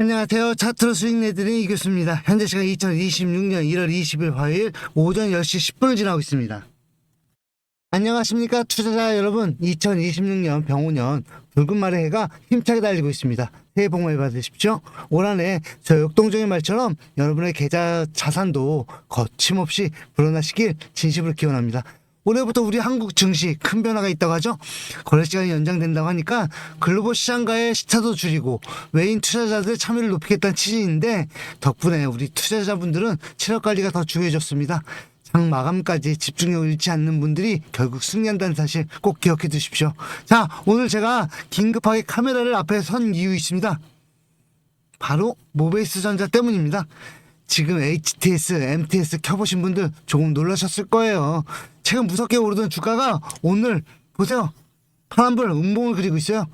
안녕하세요. 차트로 수익 내드린 이 교수입니다. 현재 시간 2026년 1월 20일 화요일 오전 10시 10분을 지나고 있습니다. 안녕하십니까 투자자 여러분 2026년 병오년 붉은 말의 해가 힘차게 달리고 있습니다. 새해 복 많이 받으십시오. 올 한해 저 역동적인 말처럼 여러분의 계좌 자산도 거침없이 불어나시길 진심으로 기원합니다. 올해부터 우리 한국 증시 큰 변화가 있다고 하죠. 거래 시간이 연장된다고 하니까 글로벌 시장가의 시차도 줄이고 외인 투자자들의 참여를 높이겠다는 취지인데 덕분에 우리 투자자분들은 체력 관리가 더 중요해졌습니다. 장 마감까지 집중력을 잃지 않는 분들이 결국 승리한다는 사실 꼭 기억해 두십시오. 자, 오늘 제가 긴급하게 카메라를 앞에 선 이유 있습니다. 바로 모베이스 전자 때문입니다. 지금 HTS, MTS 켜보신 분들 조금 놀라셨을 거예요. 최근 무섭게 오르던 주가가 오늘 보세요. 파란불 음봉을 그리고 있어요.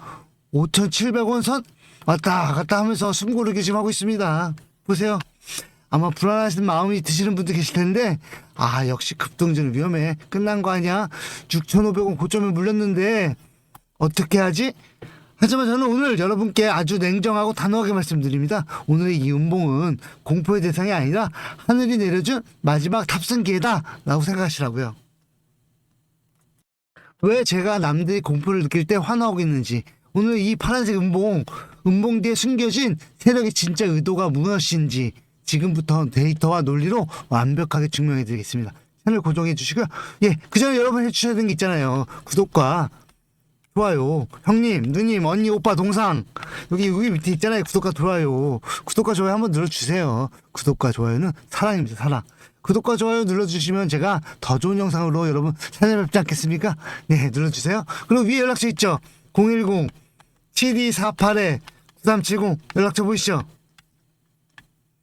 5,700원 선 왔다 갔다 하면서 숨 고르기 지금 하고 있습니다. 보세요. 아마 불안하신 마음이 드시는 분들 계실 텐데 아 역시 급등주는 위험해. 끝난 거 아니야? 6,500원 고점에 물렸는데 어떻게 하지? 하지만 저는 오늘 여러분께 아주 냉정하고 단호하게 말씀드립니다. 오늘의 이 음봉은 공포의 대상이 아니라 하늘이 내려준 마지막 탑승 기회다 라고 생각하시라고요. 왜 제가 남들이 공포를 느낄 때 환호하고 있는지 오늘 이 파란색 음봉 음봉 뒤에 숨겨진 세력의 진짜 의도가 무엇인지 지금부터 데이터와 논리로 완벽하게 증명해 드리겠습니다. 채널 고정해 주시고요. 예, 그 전에 여러분 해주셔야 되는 게 있잖아요. 구독과 좋아요. 형님, 누님, 언니, 오빠, 동상. 여기, 여기 밑에 있잖아요. 구독과 좋아요. 구독과 좋아요 한번 눌러주세요. 구독과 좋아요는 사랑입니다. 사랑. 구독과 좋아요 눌러주시면 제가 더 좋은 영상으로 여러분 찾아뵙지 않겠습니까? 네, 눌러주세요. 그리고 위에 연락처 있죠? 010 7248에 9370 연락처 보이시죠?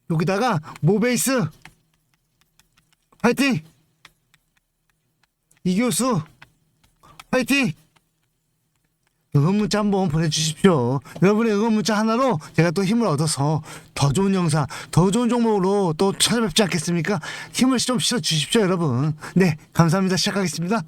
여기다가 모베이스 화이팅! 이교수 화이팅! 응원 문자 한번 보내주십시오. 여러분의 응원 문자 하나로 제가 또 힘을 얻어서 더 좋은 영상, 더 좋은 종목으로 또 찾아뵙지 않겠습니까? 힘을 좀 실어 주십시오, 여러분. 네, 감사합니다. 시작하겠습니다.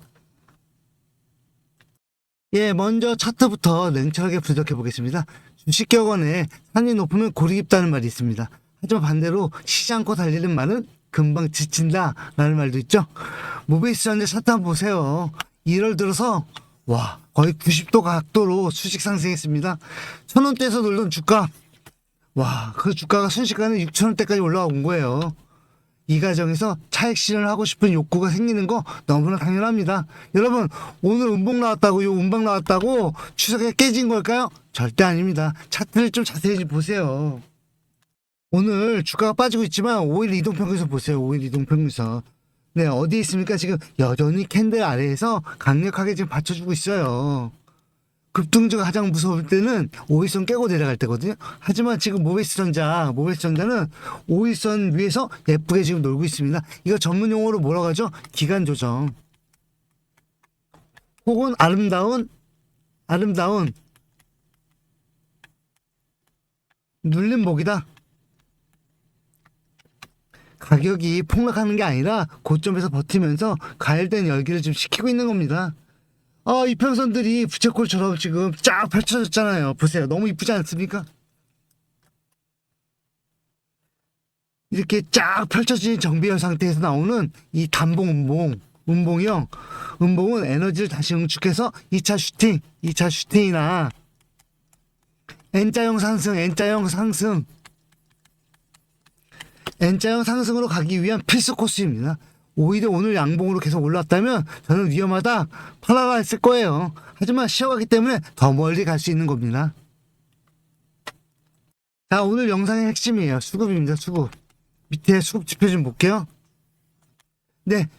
예, 먼저 차트부터 냉철하게 분석해 보겠습니다. 주식격언에 산이 높으면 골이 깊다는 말이 있습니다. 하지만 반대로 쉬지 않고 달리는 말은 금방 지친다 라는 말도 있죠. 모베이스 전자 차트 한번 보세요. 1월 들어서 와 거의 90도 각도로 수직 상승했습니다. 천 원대에서 놀던 주가 와 그 주가가 순식간에 6천 원대까지 올라온 거예요. 이 과정에서 차익 실현을 하고 싶은 욕구가 생기는 거 너무나 당연합니다. 여러분 오늘 음봉 나왔다고 요 음방 나왔다고 추석에 깨진 걸까요? 절대 아닙니다. 차트를 좀 자세히 보세요. 오늘 주가가 빠지고 있지만 5일 이동평균선 보세요. 5일 이동평균선. 네, 어디 있습니까? 지금 여전히 캔들 아래에서 강력하게 지금 받쳐주고 있어요. 급등주가 가장 무서울 때는 5일선 깨고 내려갈 때거든요. 하지만 지금 모베이스 전자, 모베이스 전자는 5일선 위에서 예쁘게 지금 놀고 있습니다. 이거 전문 용어로 뭐라고 하죠? 기간 조정. 혹은 아름다운, 아름다운 눌림목이다. 가격이 폭락하는 게 아니라 고점에서 버티면서 가열된 열기를 지금 식히고 있는 겁니다. 아, 이 평선들이 부채꼴처럼 지금 쫙 펼쳐졌잖아요. 보세요. 너무 이쁘지 않습니까? 이렇게 쫙 펼쳐진 정비열 상태에서 나오는 이 단봉 음봉, 음봉형, 음봉은 에너지를 다시 응축해서 2차 슈팅, 2차 슈팅이나 N자형 상승, N자형 상승, N자형 상승으로 가기 위한 필수 코스입니다. 오히려 오늘 양봉으로 계속 올랐다면 저는 위험하다 팔아라 했을 거예요. 하지만 쉬어가기 때문에 더 멀리 갈 수 있는 겁니다. 자 오늘 영상의 핵심이에요. 수급입니다. 수급. 밑에 수급 지표 좀 볼게요. 네.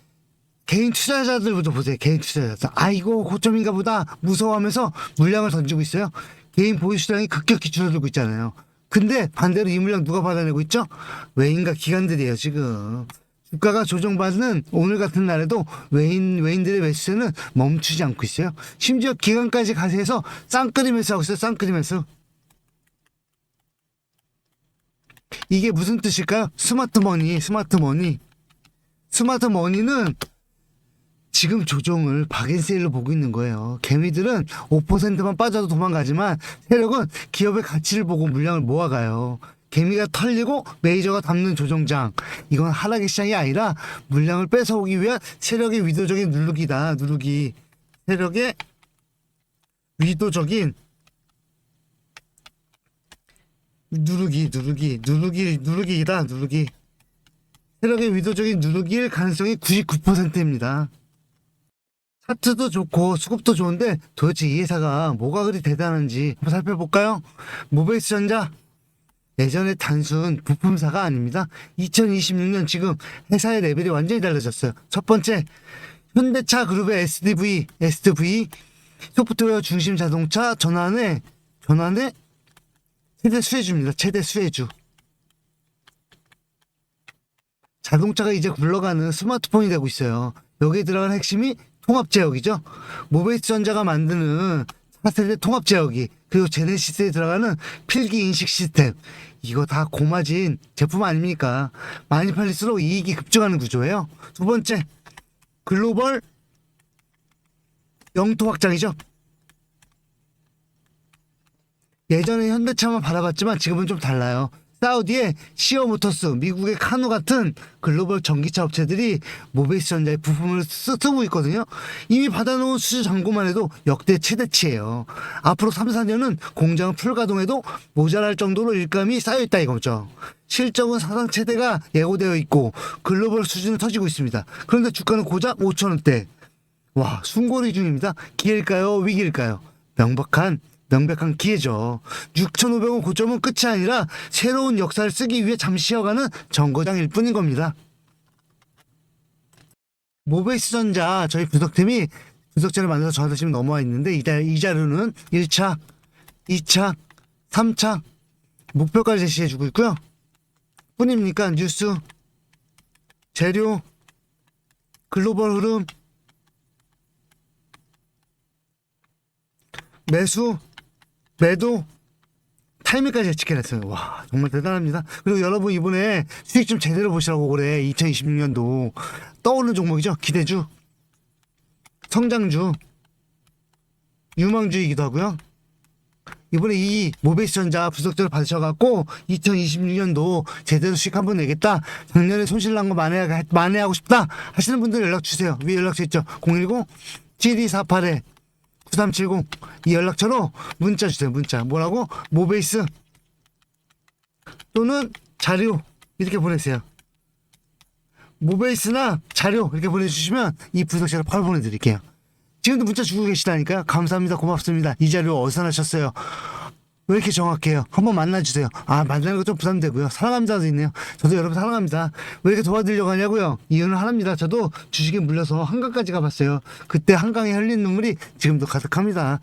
개인 투자자들부터 보세요. 개인 투자자들. 아이고 고점인가 보다 무서워하면서 물량을 던지고 있어요. 개인 보유 수량이 급격히 줄어들고 있잖아요. 근데 반대로 이 물량 누가 받아내고 있죠? 외인과 기관들이에요, 지금. 주가가 조정받는 오늘 같은 날에도 외인, 외인들의 매수세는 멈추지 않고 있어요. 심지어 기관까지 가세해서 쌍끌이 매수하고 있어요, 쌍끌이 매수. 이게 무슨 뜻일까요? 스마트 머니, 스마트 머니. 스마트 머니는 지금 조종을 박인세일로 보고 있는 거예요. 개미들은 5%만 빠져도 도망가지만 세력은 기업의 가치를 보고 물량을 모아가요. 개미가 털리고 메이저가 담는 조종장. 이건 하락의 시장이 아니라 물량을 뺏어오기 위한 세력의 위도적인 누르기다. 누르기. 세력의 위도적인 누르기, 누르기, 누르기, 누르기이다. 누르기. 세력의 위도적인 누르기일 가능성이 99%입니다. 차트도 좋고 수급도 좋은데 도대체 이 회사가 뭐가 그리 대단한지 한번 살펴볼까요? 모베이스 전자 예전에 단순 부품사가 아닙니다. 2026년 지금 회사의 레벨이 완전히 달라졌어요. 첫 번째 현대차 그룹의 SDV, SDV 소프트웨어 중심 자동차 전환에 전환에 최대 수혜주입니다. 최대 수혜주. 자동차가 이제 굴러가는 스마트폰이 되고 있어요. 여기에 들어가는 핵심이 통합 제어기죠. 모베이스 전자가 만드는 차세대 통합 제어기 그리고 제네시스에 들어가는 필기 인식 시스템 이거 다 고마진 제품 아닙니까? 많이 팔릴수록 이익이 급증하는 구조예요. 두 번째 글로벌 영토 확장이죠. 예전에 현대차만 바라봤지만 지금은 좀 달라요. 사우디의 시어 모터스, 미국의 카누 같은 글로벌 전기차 업체들이 모베이스 전자의 부품을 쓰, 고 있거든요. 이미 받아놓은 수주 잔고만 해도 역대 최대치예요. 앞으로 3, 4년은 공장을 풀가동해도 모자랄 정도로 일감이 쌓여있다 이거죠. 실적은 사상 최대가 예고되어 있고 글로벌 수준을 터지고 있습니다. 그런데 주가는 고작 5천원대. 와, 순고리 중입니다. 기회일까요? 위기일까요? 명백한 명백한 기회죠. 6,500원 고점은 끝이 아니라 새로운 역사를 쓰기 위해 잠시 쉬어가는 정거장일 뿐인 겁니다. 모베이스 전자 저희 분석팀이 분석자를 만들어서 저한테 지금 넘어와 있는데 이, 자료는 1차, 2차, 3차 목표까지 제시해주고 있고요. 뿐입니까? 뉴스, 재료, 글로벌 흐름, 매수, 매도, 타이밍까지 예측해냈어요. 와, 정말 대단합니다. 그리고 여러분 이번에 수익 좀 제대로 보시라고 그래. 2026년도. 떠오르는 종목이죠. 기대주, 성장주, 유망주이기도 하고요. 이번에 이 모베이스 전자 분석자를 받으셔갖고 2026년도 제대로 수익 한번 내겠다. 작년에 손실 난 거 만회하, 만회하고 싶다. 하시는 분들 연락 주세요. 위에 연락처 있죠. 010 7248에 9370 이 연락처로 문자 주세요. 문자 뭐라고? 모베이스 또는 자료 이렇게 보내세요. 모베이스나 자료 이렇게 보내주시면 이 분석자를 바로 보내드릴게요. 지금도 문자 주고 계시다니까요. 감사합니다. 고맙습니다. 이 자료 어디서 나셨어요? 왜 이렇게 정확해요? 한번 만나주세요. 아, 만나는 거 좀 부담되고요. 사랑합니다도 있네요. 저도 여러분 사랑합니다. 왜 이렇게 도와드리려고 하냐고요? 이유는 하나입니다. 저도 주식에 물려서 한강까지 가봤어요. 그때 한강에 흘린 눈물이 지금도 가득합니다.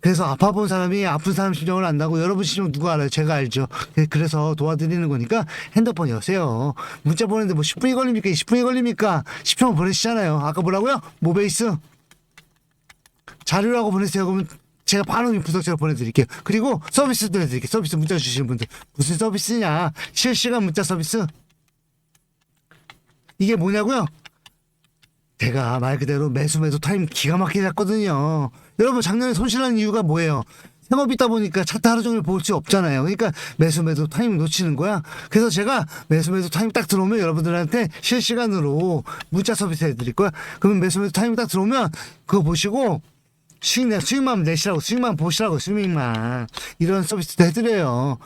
그래서 아파 본 사람이 아픈 사람 심정을 안다고 여러분 심정 누가 알아요? 제가 알죠. 그- 그래서 도와드리는 거니까 핸드폰 여세요. 문자 보내는데 뭐 10분이 걸립니까? 20분이 걸립니까? 10초만 보내시잖아요. 아까 뭐라고요? 모베이스. 자료라고 보내세요. 그러면 제가 바로 이 분석자로 보내드릴게요. 그리고 서비스도 해드릴게요. 서비스 문자 주시는 분들. 무슨 서비스냐? 실시간 문자 서비스. 이게 뭐냐고요? 제가 말 그대로 매수 매도 타임 기가 막히게 잡거든요. 여러분 작년에 손실한 이유가 뭐예요? 생업이 있다 보니까 차트 하루 종일 볼 수 없잖아요. 그러니까 매수 매도 타임 놓치는 거야. 그래서 제가 매수 매도 타임 딱 들어오면 여러분들한테 실시간으로 문자 서비스 해드릴 거야. 그러면 매수 매도 타임 딱 들어오면 그거 보시고 수익 내 수익만 내시라고 수익만 보시라고 수익만 이런 서비스도 해드려요.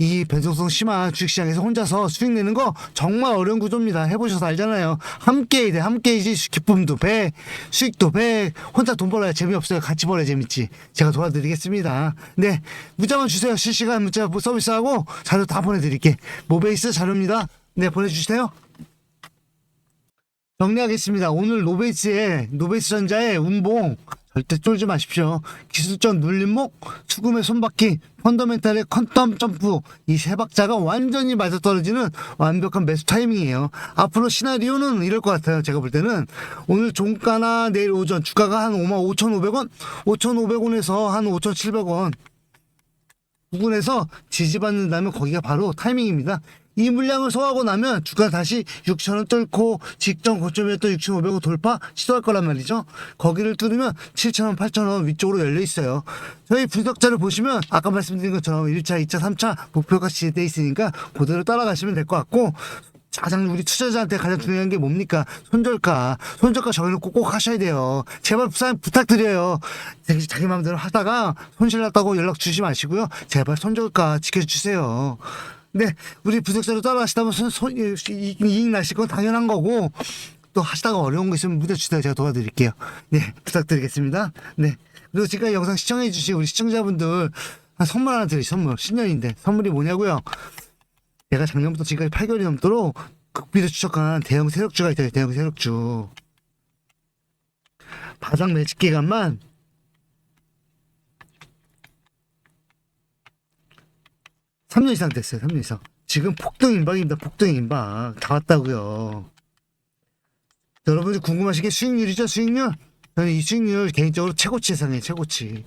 이 변동성 심한 주식시장에서 혼자서 수익 내는 거 정말 어려운 구조입니다. 해보셔서 알잖아요. 함께 돼. 함께 해야지 기쁨도 배, 수익도 배. 혼자 돈 벌어야 재미없어요. 같이 벌어야 재밌지. 제가 도와드리겠습니다. 네. 문자만 주세요. 실시간 문자 서비스하고 자료 다 보내드릴게. 모베이스 자료입니다. 네, 보내주세요. 정리하겠습니다. 오늘 노베이스의 노베이스 전자의 운봉 절대 쫄지 마십시오. 기술적 눌림목, 수금의 손바퀴, 펀더멘탈의 컨텀 점프 이 세 박자가 완전히 맞아떨어지는 완벽한 매수 타이밍이에요. 앞으로 시나리오는 이럴 것 같아요. 제가 볼 때는 오늘 종가나 내일 오전 주가가 한 5만 5,500원, 5,500원에서 한 5,700원 부근에서 지지받는다면 거기가 바로 타이밍입니다. 이 물량을 소화하고 나면 주가 다시 6천원 뚫고 직전 고점이었던 6,500원 돌파 시도할 거란 말이죠. 거기를 뚫으면 7천원, 8천원 위쪽으로 열려 있어요. 저희 분석자를 보시면 아까 말씀드린 것처럼 1차, 2차, 3차 목표가 지정돼 있으니까 그대로 따라가시면 될 것 같고 가장 우리 투자자한테 가장 중요한 게 뭡니까? 손절가. 손절가 저희는 꼭꼭 하셔야 돼요. 제발 부산 부탁드려요. 자기, 자기 마음대로 하다가 손실 났다고 연락 주지 마시고요. 제발 손절가 지켜주세요. 네, 우리 부석자로 따라가시다 보면 손, 손, 이익, 나실 건 당연한 거고 또 하시다가 어려운 거 있으면 문자 주세요. 제가 도와드릴게요. 네, 부탁드리겠습니다. 네. 그리고 지금까지 영상 시청해주신 우리 시청자분들 한 선물 하나 드릴 선물. 신년인데 선물이 뭐냐고요? 내가 작년부터 지금까지 8개월이 넘도록 극비를 추적한 대형 세력주가 있어요. 대형 세력주. 바닥 매직 기간만 3년 이상 됐어요. 3년 이상. 지금 폭등 임박입니다. 폭등 임박. 다 왔다고요. 여러분이 궁금하신 게 수익률이죠. 수익률. 저는 이 수익률 개인적으로 최고치 예상해요. 최고치.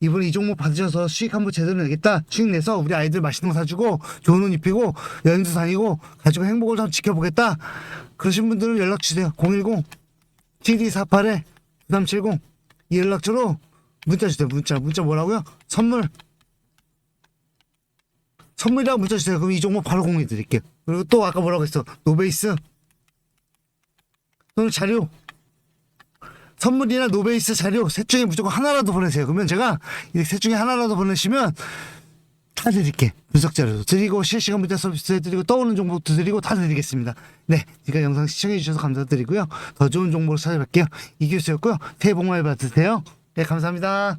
이번에 이 종목 받으셔서 수익 한번 제대로 내겠다. 수익 내서 우리 아이들 맛있는 거 사주고 좋은 옷 입히고 여행도 다니고 가지고 행복을 좀 지켜보겠다. 그러신 분들은 연락 주세요. 010 7248에 9370 이 연락처로 문자 주세요. 문자. 문자 뭐라고요? 선물. 선물이라고 문자 주세요. 그럼 이 종목 바로 공유해 드릴게요. 그리고 또 아까 뭐라고 했어? 노베이스. 또는 자료. 선물이나 노베이스 자료 셋 중에 무조건 하나라도 보내세요. 그러면 제가 이 셋 중에 하나라도 보내시면 다 드릴게. 분석 자료도 드리고 실시간 문자 서비스 해드리고 떠오르는 정보도 드리고 다 드리겠습니다. 네, 그러니까 영상 시청해 주셔서 감사드리고요. 더 좋은 정보로 찾아뵐게요. 이교수였고요. 새해 복 많이 받으세요. 네, 감사합니다.